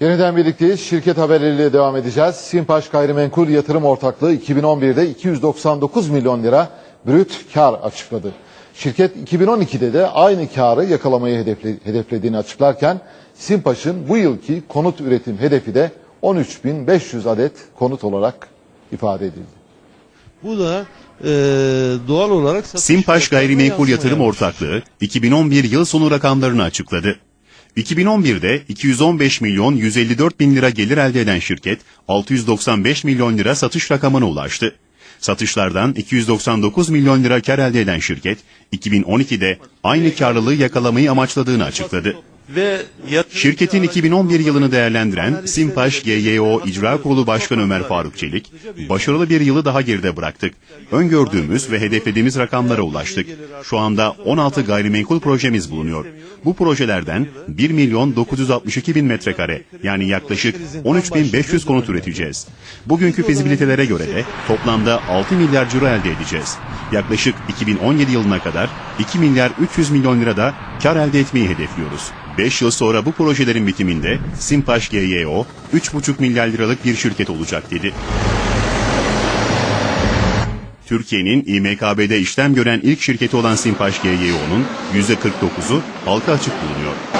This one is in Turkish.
Yeniden birlikteyiz. Şirket haberleriyle devam edeceğiz. Simpaş Gayrimenkul Yatırım Ortaklığı 2011'de 299 milyon lira brüt kar açıkladı. Şirket 2012'de de aynı karı yakalamayı hedefle- hedeflediğini açıklarken Simpaş'ın bu yılki konut üretim hedefi de 13.500 adet konut olarak ifade edildi. Bu da e, doğal olarak Simpaş Gayrimenkul Yatırım yapmış. Ortaklığı 2011 yıl sonu rakamlarını açıkladı. 2011'de 215 milyon 154 bin lira gelir elde eden şirket 695 milyon lira satış rakamına ulaştı. Satışlardan 299 milyon lira kar elde eden şirket 2012'de aynı karlılığı yakalamayı amaçladığını açıkladı. Ve Şirketin araç- 2011 yılını değerlendiren Simpaş GYO İcra Kurulu Başkanı Ömer Faruk Çelik, başarılı bir yılı daha geride bıraktık. Öngördüğümüz ve hedeflediğimiz rakamlara ulaştık. Şu anda 16 gayrimenkul projemiz bulunuyor. Bu projelerden 1 milyon 962 bin metrekare yani yaklaşık 13 bin 500 konut üreteceğiz. Bugünkü fizibilitelere göre de toplamda 6 milyar ciro elde edeceğiz. Yaklaşık 2017 yılına kadar 2 milyar 300 milyon lirada kar elde etmeyi hedefliyoruz. 5 yıl sonra bu projelerin bitiminde Simpaş GYO 3,5 milyar liralık bir şirket olacak dedi. Türkiye'nin İMKB'de işlem gören ilk şirketi olan Simpaş GYO'nun %49'u halka açık bulunuyor.